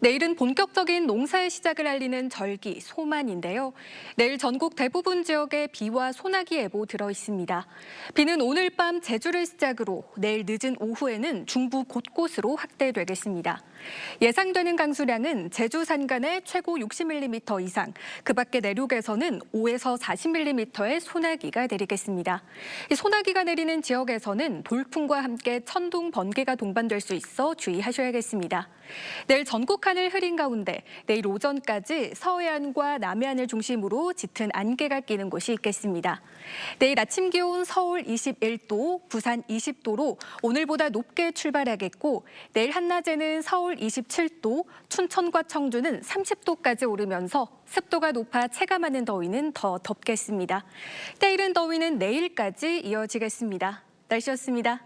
내일은 본격적인 농사의 시작을 알리는 절기 소만인데요. 내일 전국 대부분 지역에 비와 소나기 예보 들어 있습니다. 비는 오늘 밤 제주를 시작으로 내일 늦은 오후에는 중부 곳곳으로 확대되겠습니다. 예상되는 강수량은 제주 산간에 최고 60mm 이상, 그 밖에 내륙에서는 5에서 40mm의 소나기가 내리겠습니다. 이 소나기가 내리는 지역에서는 돌풍과 함께 천둥, 번개가 동반될 수 있어 주의하셔야겠습니다. 내일 전국 하늘 흐린 가운데 내일 오전까지 서해안과 남해안을 중심으로 짙은 안개가 끼는 곳이 있겠습니다. 내일 아침 기온 서울 21도, 부산 20도로 오늘보다 높게 출발하겠고 내일 한낮에는 서울 27도, 춘천과 청주는 30도까지 오르면서 습도가 높아 체감하는 더위는 더 덥겠습니다. 때이른 더위는 내일까지 이어지겠습니다. 날씨였습니다.